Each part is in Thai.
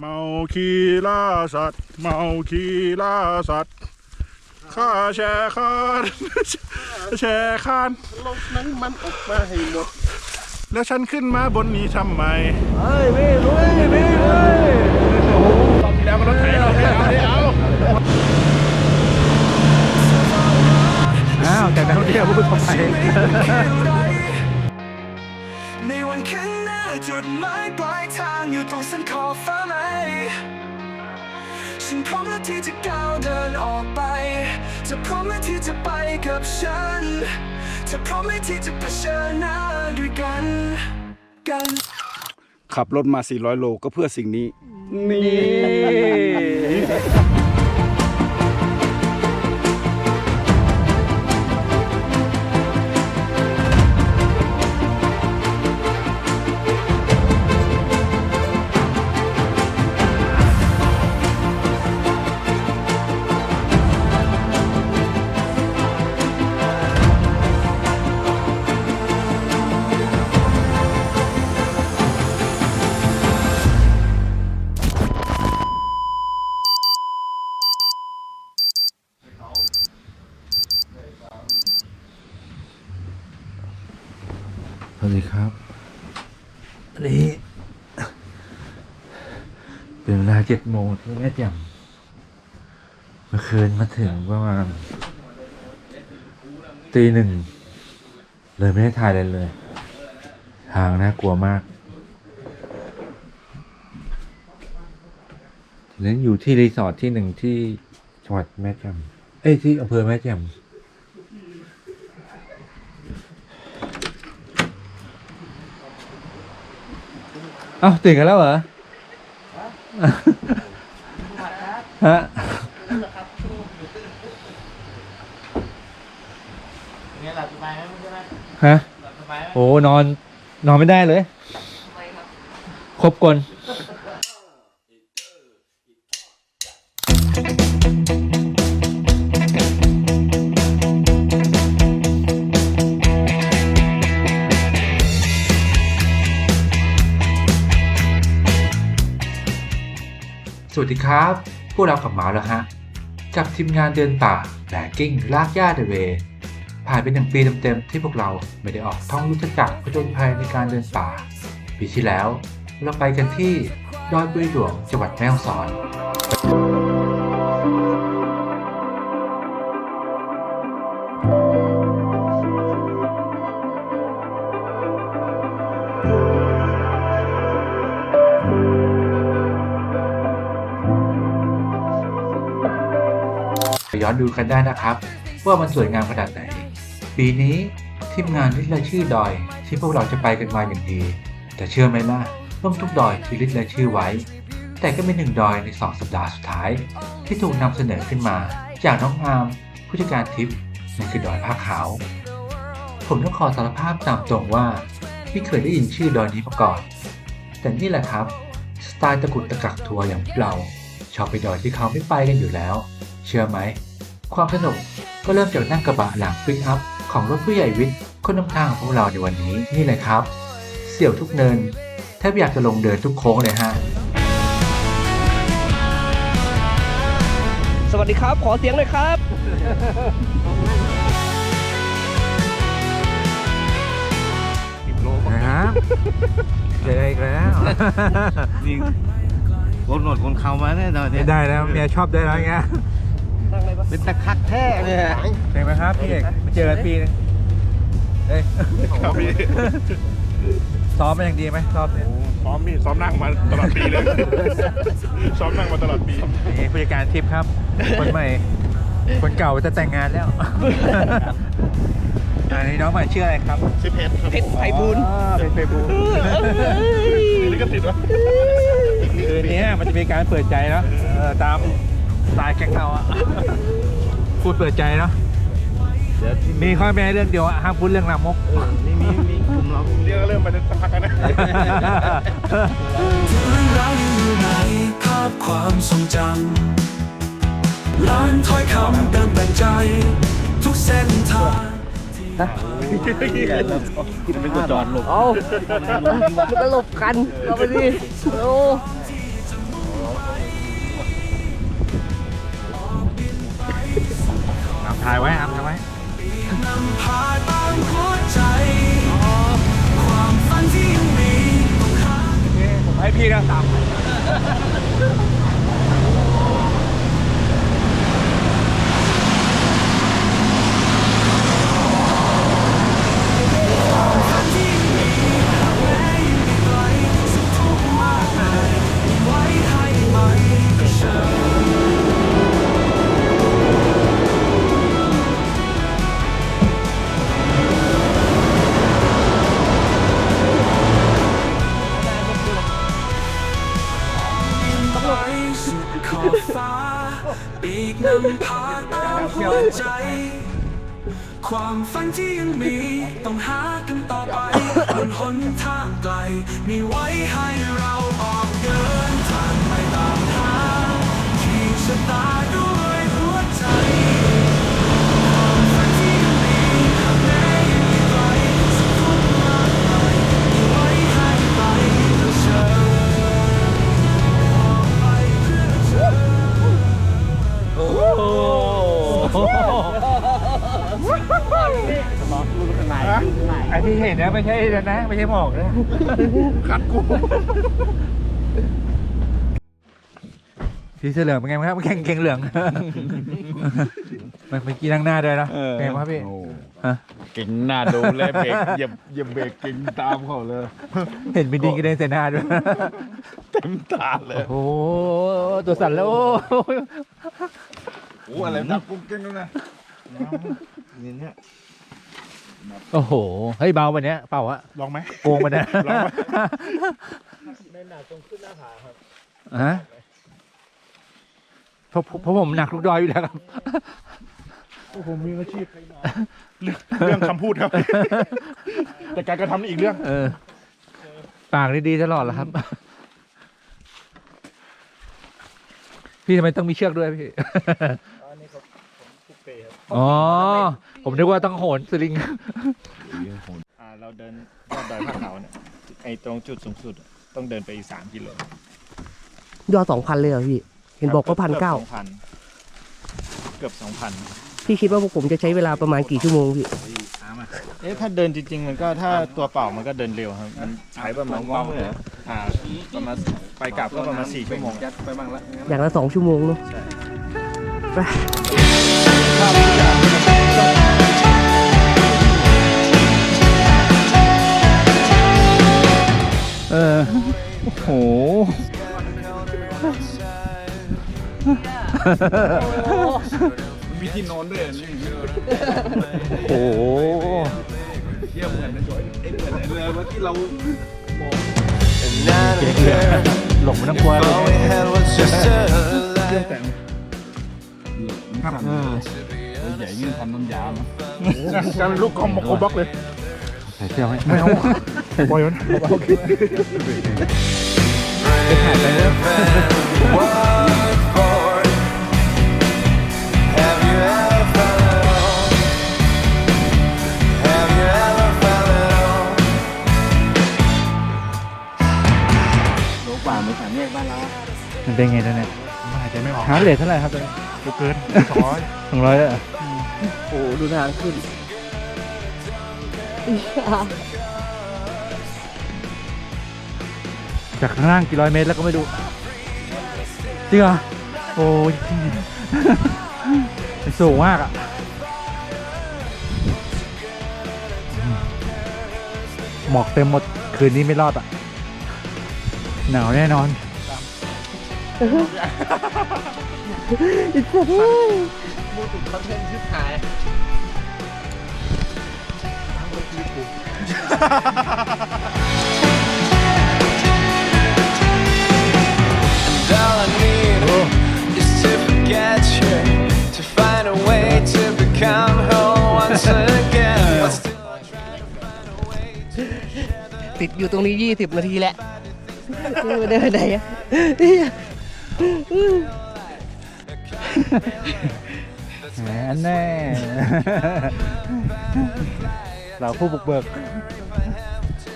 เมาคีล่าสัตว์ เมาคีล่าสัตว์ข้าแชร์คานแชร์คานลงนั้นมันออกมาให้หมด แล้วฉันขึ้นมาบนนี้ทำไมเฮ้ยพี่ลุยพี่ลุยตอนที่แล้วก็รถไถเราไม่เอาไม่เอาอ้าวแต่นักท่องเที่ยวพูดทำไมในวันข้างหน้าจุดหมายปลายทางอยู่ตรงเส้นขอบฟ้าไหม ฉันพร้อมแล้วที่จะก้าวเดินออกไป จะพร้อมแล้วที่จะไปกับฉัน จะพร้อมไหมที่จะเผชิญหน้าด้วยกัน กัน ขับรถมา 400 โลก็เพื่อสิ่งนี้ นี่ โมงที่แม่แจ่มเมื่อคืนมาถึงประมาณตีหนึ่ง เลยไม่ได้ถ่ายอะไรเลย ทางน่ากลัวมากทีนั้นอยู่ที่รีสอร์ทที่หนึ่งที่จังหวัดแม่แจ่มเอ้ยที่อำเภอแม่แจ่มเอ้าตื่นกันแล้วเหรอ ฮะเนี่ยหลับสบายไหมมึงใช่ไหมฮะหลับสบายไหมโอ้นอน นอนไม่ได้เลยครบกลสวัสดีครับ พวกเรากลับมาแล้วฮะ กับทีมงานเดินป่าแบกกิ้งลากหญ้าเดเวผ่านไปหนึ่งปีเต็มๆที่พวกเราไม่ได้ออกท่องยุทธจักรผจญภัยในการเดินป่า ปีที่แล้ว เราไปกันที่ดอยปุยหลวงจังหวัดแม่ฮ่องสอน ดูกันได้นะครับ ว่ามันสวยงามขนาดไหน ปีนี้ทีมงานลิสต์รายชื่อดอย ที่พวกเราจะไปกันมาอย่างดี แต่เชื่อไหมล่ะร่มทุกดอยที่ลิสต์รายชื่อไว้ แต่ก็มีหนึ่งดอยใน 2 สัปดาห์สุดท้าย ที่ถูกนำเสนอขึ้นมา จากน้องอามผู้จัดการทิปนั่นคือดอยผ้าขาว ผมต้องขอสารภาพตามตรงว่าไม่เคยได้ยินชื่อดอยนี้มาก่อน แต่นี่แหละครับสไตล์ตะกุดตะกักทัวร์อย่างพวกเราชอบไปดอยที่เขาไม่ไปกันอยู่แล้ว เชื่อไหม ความสนุกก็เริ่มจากนั่งกระบะหลังปิกอัพของรถผู้ใหญ่วิทย์คนนำทางของพวกเราในวันนี้นี่เลยครับ เสี่ยวทุกเนินแทบอยากจะลงเดินทุกโค้งเลยฮะสวัสดีครับ ขอเสียงหน่อยครับ นะครับเจออีกแล้วนี่คนหนวดคนเขามาแน่นอนเนี่ยได้แล้วเมียชอบได้แล้วเงี้ย เป็นตะคักแท้เนี่ยเห็นไหมครับพี่เอกมาเจอกันปีนึงเอ้ยครับพี่ซ้อมมาอย่างดีไหมรอบเนี้ยซ้อมพี่ซ้อมนั่งมาตลอดปีเลยซ้อมนั่งมาตลอดปีนี่ผู้จัดการทริปครับ คนใหม่ คนเก่าจะแต่งงานแล้วอันนี้น้องใหม่ชื่ออะไรครับชื่อเพชรครับเพชรไพบูลย์อ๋อเป็นเฟซบุ๊กนี่ก็ติดวะคืนนี้มันจะมีการเปิดใจเนาะเออตามสไตล์แก๊งเราอะพูดเปิดใจเนาะเดี๋ยวมีข้อแม้เรื่องเดียวอะห้ามพูดเรื่องลามกนี่มีมีกลุ่มเราเรียกก็เริ่มมาสักพักแล้วนะทุกเรื่องราวยังอยู่ในภาพความทรงจำล้านถ้อยคำเติมแต่งใจ ทุกเส้นทางเป็นตัวจอดหลบเอามันก็หลบกัน เอาไปดิโอ้ ถ่ายไว้ครับถ่ายไว้โอเคผมให้พี่นะสาม อบฟ้า อีกนำพาตามหัวใจ ความฝันที่ยังมี ต้องหากันต่อไปบนหนทางไกล มีไว้ให้เราออกเดินทางไปตามทางที่ชะตา ไอ้ที่เห็นนะไม่ใช่นะ ไม่ใช่หมอกนะขัดกูพี่เสื้อเหลืองเป็นไงบ้างครับแข่งเก่งเหลืองมันเมื่อกี้นั่งหน้าด้วยนะเออเป็นไงบ้างครับพี่โอ้ฮะเก่งหน้าดูเลยเบรกเหยียบเหยียบเบรกเก่งตามเขาเลย เห็นบินดินกระเด็นใส่หน้าด้วยเต็มตาเลย โอ้โหตัวสั่นแล้วโอ้ย โอ้อะไรนักกุ้งเก่งแล้วนะนี่เนี่ยโอ้โห เฮ้ยเบาวันเนี้ยเปล่าอะลองไหมโกงมันนะลองไหมฮะเพราะเพราะผมหนักทุกดอยอยู่แล้วครับผมมีอาชีพเรื่องคำพูดครับ แต่การกระทำนี่อีกเรื่องเออปากดีๆตลอดเหรอครับ พี่ทำไมต้องมีเชือกด้วยพี่ อ๋อ ผมนึกว่าต้องโหนสลิง อ่าเราเดินยอดดอยผาเขาเนี่ยไอ้ตรงจุดสูงสุดอะต้องเดินไปอีกสามกิโลยอดสองพันเลยเหรอพี่ เห็นบอกว่าพันเก้าสองพันเกือบสองพันพี่คิดว่าพวกผมจะใช้เวลาประมาณกี่ชั่วโมงพี่ เอ๊ะถ้าเดินจริง ๆ มันก็ถ้าตัวเปล่ามันก็เดินเร็วครับมันใช้ประมาณอ่าประมาณไปกลับก็ประมาณสี่ชั่วโมงยัดไปบ้างละอย่างละสองชั่วโมงเนาะไป เออ โอ้โห มีที่นอนด้วยนี่โอ้โหเที่ยวเหมือนในเรือว่าที่เราเก่งเลยหลงมันต้องกลัวเลยเรื่องแต่ง ครับเออตัวใหญ่ยิ่งทำน้ำยานะการเป็นลูกกอมโคบ็อกเลยใส่เสื้อไหมไม่เอาปล่อยมันโอเคไปถ่ายไปแล้ว Have you ever felt it all? Have you ever felt it all? โลกว่ามือสามแยกบ้านเรามันเป็นไงตอนเนี้ยหายใจไม่ออกฮาร์ดเรทเท่าไหร่ครับตอนนี้ กูเกินสองร้อยสองร้อยแล้วเหรอโอ้ดูทางขึ้นจากข้างล่างกี่ร้อยเมตรแล้วก็ไม่ดูจริงเหรอโอ้ยสูงมากอะหมอกเต็มหมดคืนนี้ไม่รอดอะ หนาวแน่นอน ไอ้พวกมูติดคอนเทนต์ชิบหายงนที่ติดอยู่ตรงนี้ 20 นาทีแหละเดินไหนอะ แหมอันแน่ เราผู้บุกเบิก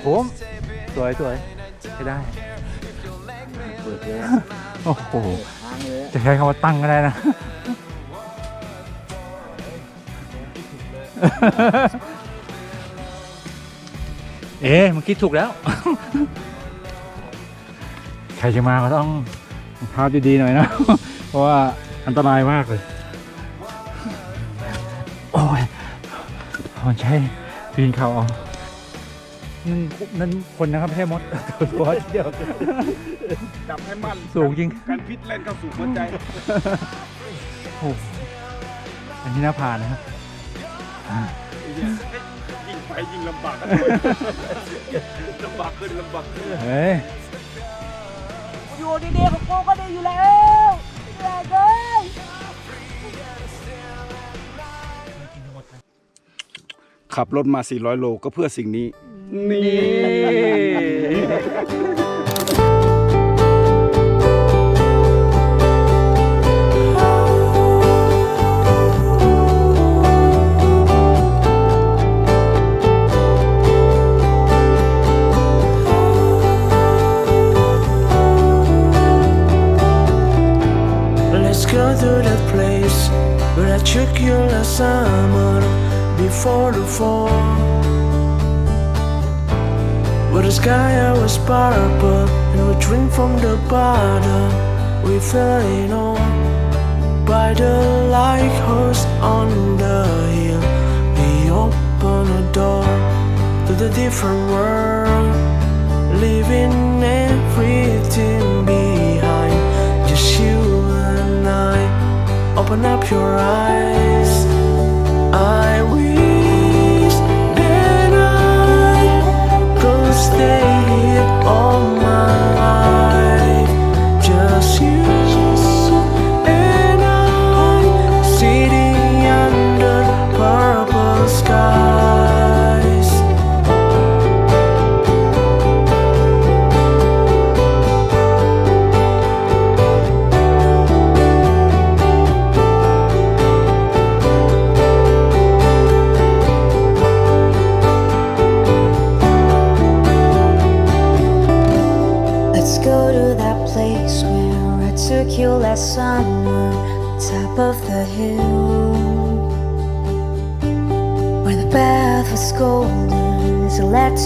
ผมสวยสวยใช้ได้ เปิดเลยโอ้โห ทางเลยจะใช้คำว่าตั้งก็ได้นะ เอ๊ะมันคิดถูกแล้ว ใครจะมาก็ต้องรองเท้าดีๆหน่อยนะ เพราะว่า อันตรายมากเลย โอ้ยถอนใช้ปีนเขาเอานั่นนั่นคนนะครับไม่ใช่มดตัวเดียว จับให้มันสูงจริงการพิษเล่นเข้าสู่หัวใจ โอ้โหอันนี้น่าผ่านนะครับ ยิ่งไปยิ่งลำบากลำบากขึ้นลำบากขึ้นเฮ้ย อยู่ดีๆของกูก็ดีอยู่แล้ว แรงเลยขับรถมา 400 โลก็เพื่อสิ่งนี้ นี่ before the fall. Where the sky was purple and we drink from the bottle we flying on by the lighthouse on the hill. We open a door to the different world, leaving everything behind. Just you and I. Open up your eyes. I wish stay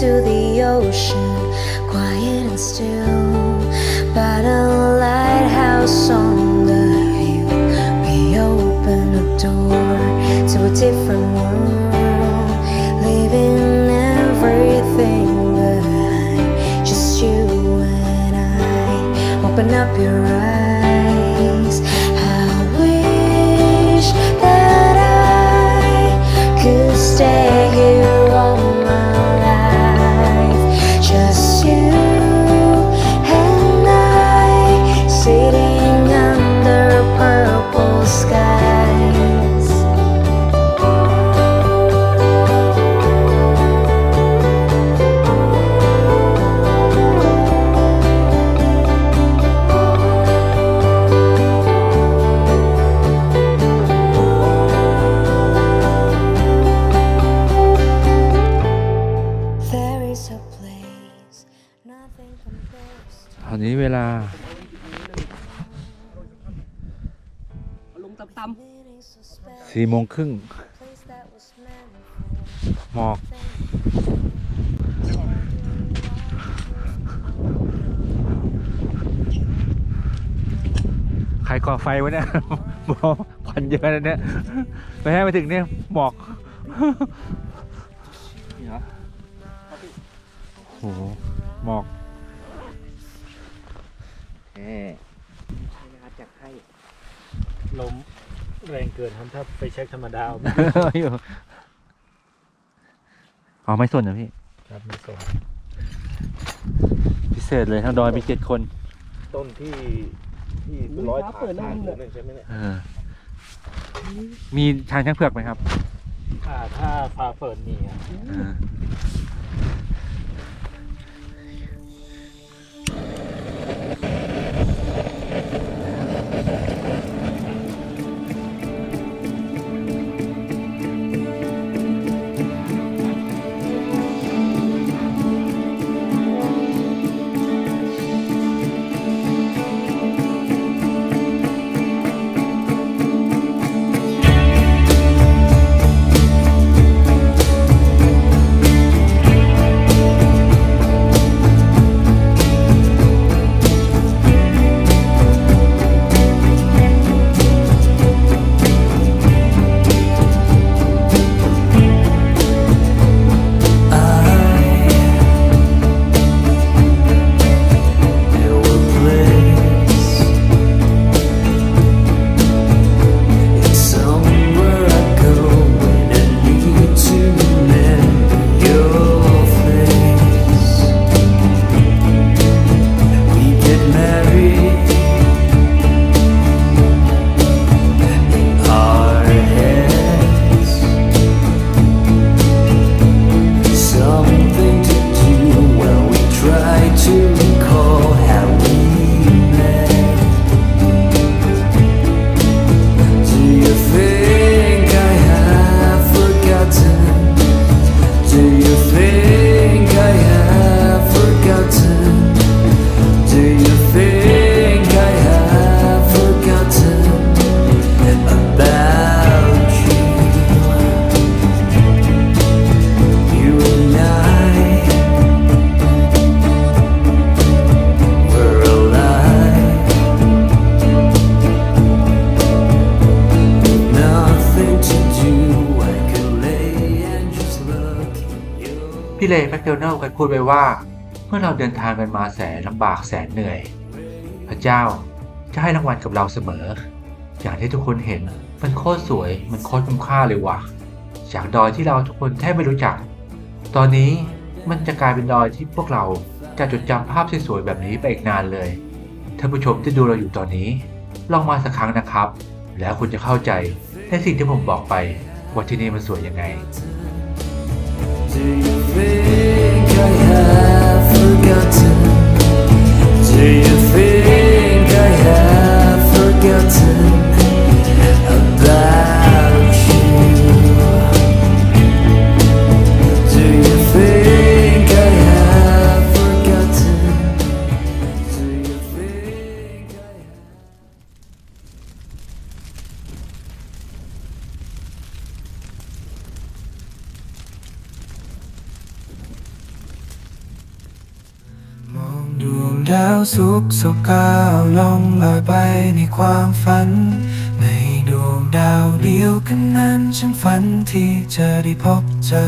to the สี่โมงครึ่ง place that was meant หมอกใครก่อไฟวะเนี่ยบอกควันเยอะนะเนี่ยไปให้ไปถึงเนี่ยหมอกโอ้โหหมอกเอ๊ะลม แรงเกินครับถ้าไปเช็คธรรมดาเอาอยู่อ๋อไม่ส่วนเหรอพี่ ครับไม่ส่งพิเศษเลยทั้งดอยมีเจ็ดคน ต้นที่ที่ร้อยถาดถาดนั่นใช่ไหมเนี่ยเออ มีช้างช้างเผือกไหมครับ อ่าถ้าฟาเฟิร์นมีครับ โดนัลด์เคยพูดไว้ว่า เมื่อเราเดินทางกันมาแสนลำบากแสนเหนื่อย พระเจ้าจะให้รางวัลกับเราเสมอ อย่างที่ทุกคนเห็นมันโคตรสวยมันโคตรคุ้มค่าเลยว่ะจากดอยที่เราทุกคนแทบไม่รู้จัก ตอนนี้มันจะกลายเป็นดอยที่พวกเราจะจดจำภาพสวยๆแบบนี้ไปอีกนานเลยท่านผู้ชมที่ดูเราอยู่ตอนนี้ ลองมาสักครั้งนะครับ แล้วคุณจะเข้าใจในสิ่งที่ผมบอกไปว่าที่นี่มันสวยยังไง Do you think I have forgotten? งดาวสุกสกาวลองลอยไปในความฝัน ในดวงดาวเดียวกันนั้นฉันฝันที่จะได้พบเจอ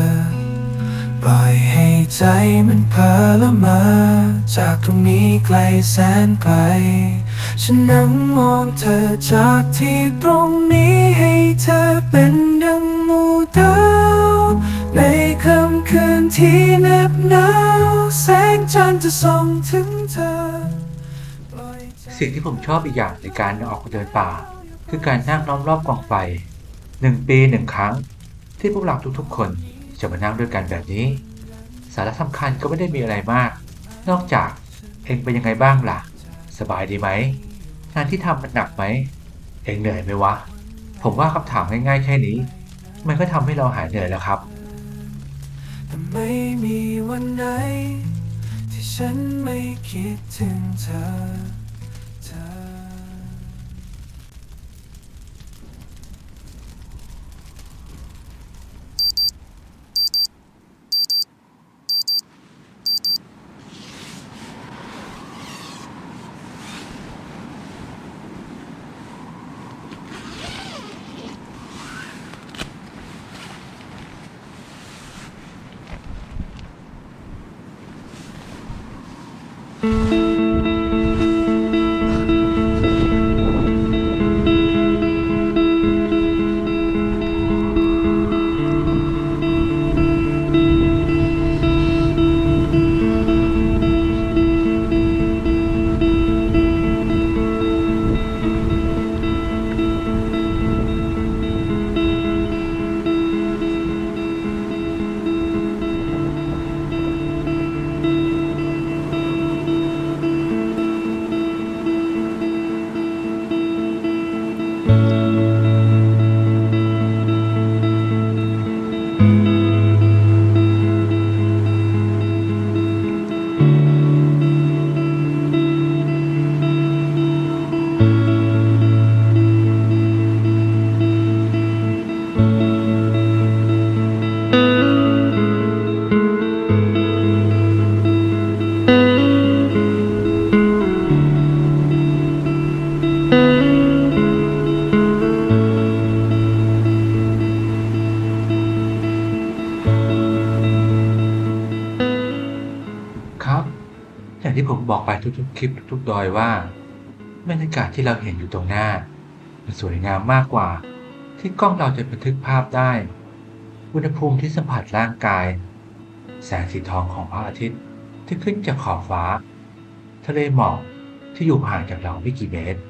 ปล่อยให้ใจมันเพอละมา จากตรงนี้ไกลแสนไกล ฉันนั่งมองเธอจากที่ตรงนี้ให้เธอเป็นดังหมู่ดาวในค่ำคืนที่เหน็บหนาว งจันทร์จะส่องถึงเธอปล่อยใจ สิ่งที่ผมชอบอีกอย่างในการออกเดินป่า คือการนั่งล้อมรอบกองไฟหนึ่งปีหนึ่งครั้ง ที่พวกเราทุกๆ คนจะมานั่งด้วยกันแบบนี้ สาระสำคัญก็ไม่ได้มีอะไรมาก นอกจากเองเป็นยังไงบ้างล่ะ สบายดีไหมงานที่ทำมันหนักไหม เองเหนื่อยไหมวะ ผมว่าคำถามง่ายๆแค่นี้ มันก็ทำให้เราหายเหนื่อยแล้วครับ แต่ไม่มีวันไหนที่ ฉันไม่คิดถึงเธอ ไปทุกๆคลิปทุกๆดอยว่าบรรยากาศที่เราเห็นอยู่ตรงหน้า มันสวยงามมากกว่า ที่กล้องเราจะบันทึกภาพได้ อุณหภูมิที่สัมผัสร่างกาย แสงสีทองของพระอาทิตย์ที่ขึ้นจากขอบฟ้า ทะเลหมอกที่อยู่ห่างจากเราไม่กี่เมตร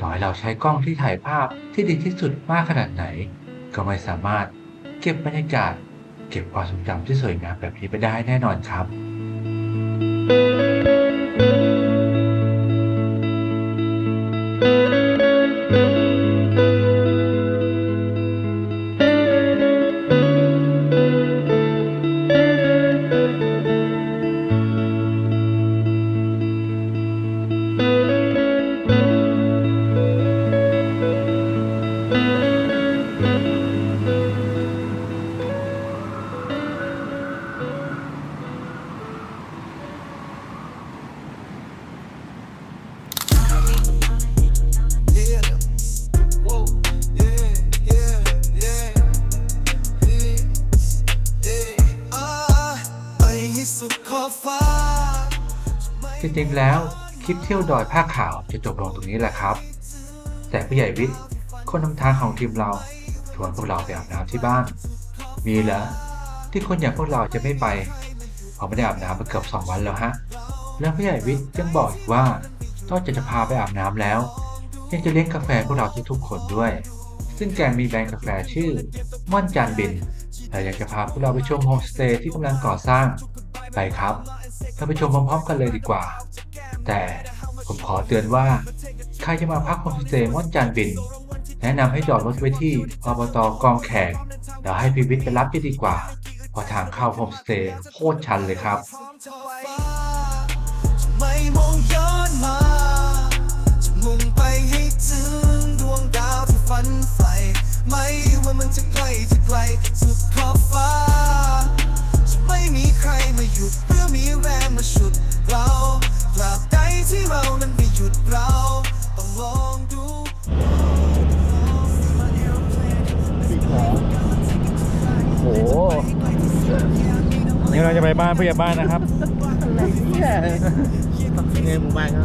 ต่อให้เราใช้กล้องที่ถ่ายภาพที่ดีที่สุดมากขนาดไหน ก็ไม่สามารถเก็บบรรยากาศ เก็บความทรงจำที่สวยงามแบบนี้ไปได้แน่นอนครับ ริงๆแล้วคลิปเที่ยวดอยผ้าขาวจะจบลงตรงนี้แหละครับ แต่ผู้ใหญ่วิทย์คนนำทางของทีมเราชวนพวกเราไปอาบน้ำที่บ้าน มีเหรอที่คนอย่างพวกเราจะไม่ไปเพราะไม่ได้อาบน้ำมาเกือบสองวันแล้วฮะแล้วผู้ใหญ่วิทย์ยังบอกอีกว่านอกจากจะพาไปอาบน้ำแล้ว ยังจะเลี้ยงกาแฟพวกเราทุกๆคนด้วย ซึ่งแกมีแบรนด์กาแฟชื่อม่อนจานบินแต่อยากจะพาพวกเราไปชมโฮมสเตย์ที่กำลังก่อสร้างไปครับเราไปชมพร้อมๆกันเลยดีกว่า แต่ผมขอเตือนว่าใครจะมาพักโฮมสเตย์ม่อนจานบิน แนะนำให้จอดรถไว้ที่อบตกองแขกเดี๋ยวให้พีวิทย์ไปรับจะดีกว่าเพอทางเข้าโฮมสเตย์โคตรชันเลยครับไม่มองย้อนมาจะมุ่งไปให้ถึงดวงดาวที่ฝันใฝ่ไม่ว่ามันจะไกลจะไกลสุดขอบฟ้าจะไม่มีใครมาหยุดเพื่อมีแรงมาฉุดเรา ราบใดที่เรานั้นไม่หยุดเราต้องลองดูโอ้โหนี่เราจะไปบ้านผู้ใหญ่บ้านนะครับในหมู่บ้านก็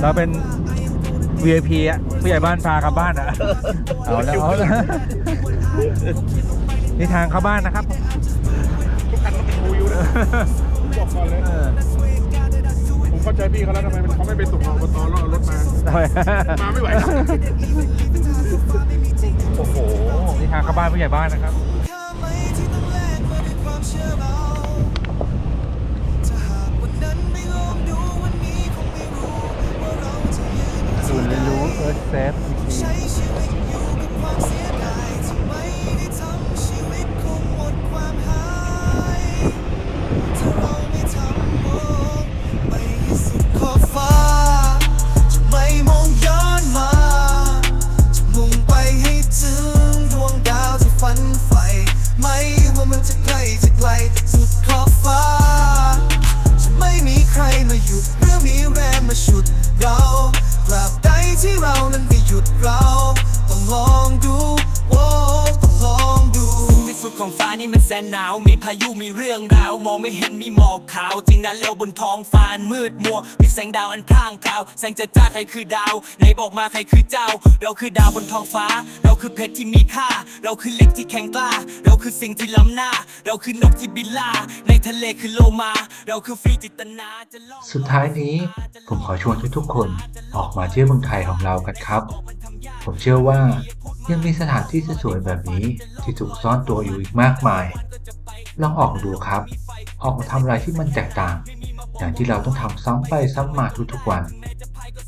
เราเป็น VIP อะผู้ใหญ่บ้านพากลับบ้านอะเอาแล้วเอาแล้วนี่ทางเข้าบ้านนะครับทุกคันต้องเป็นฟูลวิวนะ อกก่อนเลยผมเข้าใจพี่เขาแล้วทำไมมันเขาไม่ไปส่งอบตแล้วเอารถมามาไม่ไหวหรอกโอ้โห นี่ทางเข้าบ้านผู้ใหญ่บ้านนะครับค่าไหมที่ต้องแาวมีพายุมีเรื่องราว มองไม่เห็นมีหมอกขาว จริงนั้นแล้วบนท้องฟ้ามืดมัว มีแสงดาวอันพร่างพราว แสงจะจ้าใครคือดาวไหนบอกมาใครคือเจ้า เราคือดาวบนท้องฟ้า เราคือเพชรที่มีค่า เราคือเหล็กที่แข็งกล้า เราคือสิ่งที่ล้ำหน้า เราคือนกที่บินล่า ในทะเลคือโลมา เราคือฟีจิตนาจะล่องสุดท้ายนี้ ผมขอชวนทุกๆคนออกมาเที่ยวเมืองไทยของเรากันครับ ผมเชื่อว่ายังมีสถานที่สวยๆแบบนี้ที่ถูกซ่อนตัวอยู่อีกมากมาย ลองออกดูครับ ออกมาทำอะไรที่มันแตกต่าง อย่างที่เราต้องทำซ้ำไปซ้ำมาทุกๆวัน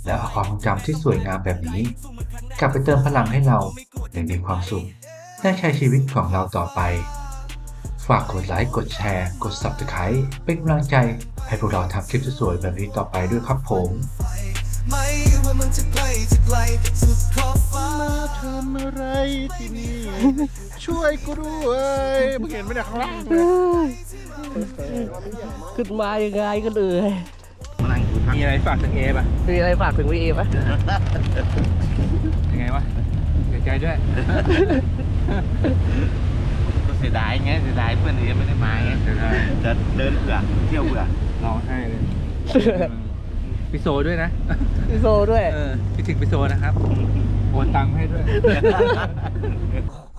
แล้วเอาความทรงจำที่สวยงามแบบนี้ กลับไปเติมพลังให้เราอย่างมีความสุขได้ใช้ชีวิตของเราต่อไป ฝากกดไลค์กดแชร์ กด Subscribe เป็นกำลังใจให้พวกเราทำคลิปสวยๆแบบนี้ต่อไปด้วยครับผม ไม่ว่ามันจะไกลจะไกลสุดขอบฟ้ามาทำอะไรที่นี่ ช่วยกูด้วยมึงเห็นไหมเนี่ยข้างล่างเลยขึ้นมายังไงกันเอ่ยมีอะไรฝากถึงเอป่ะมีอะไรฝากถึงวีเอปะยังไงวะเสียใจด้วยก็เสียดายไงเสียดายเพื่อนเอไม่ได้มาไงจะเดินเผื่อเที่ยวเผื่อร้องไห้เลย พี่โซด้วยนะ พี่โซด้วย เออคิดถึงพี่โซนะครับโอนตังค์ให้ด้วย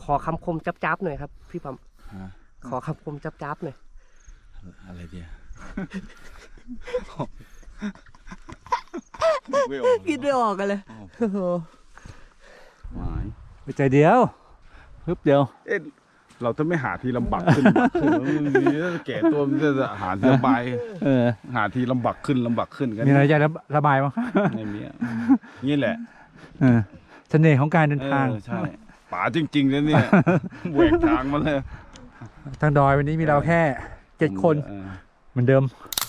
ขอคำคมจับๆหน่อยครับ พี่ปั๊มขอคำคมจับๆหน่อย อะไรเดียคิดไม่ออกกันเลยโอ้โหหวายไปใจเดียวปึ๊บเดียว เอ๊ะ เราต้องไม่หาที่ลำบากขึ้นลำบากขึ้นมันมีแก่ตัวมันจะหาที่ลำบายเออ หาที่ลำบากขึ้นลำบากขึ้นกันมีอะไรจะระบายมั้งไม่มีอะนี่แหละเออเสน่ห์ของการเดินทาง เออใช่ป๋าจริงๆนะเนี่ยแหวกทางมาเลยทางดอยวันนี้มีเราแค่เจ็ดคนเออ เหมือนเดิมเ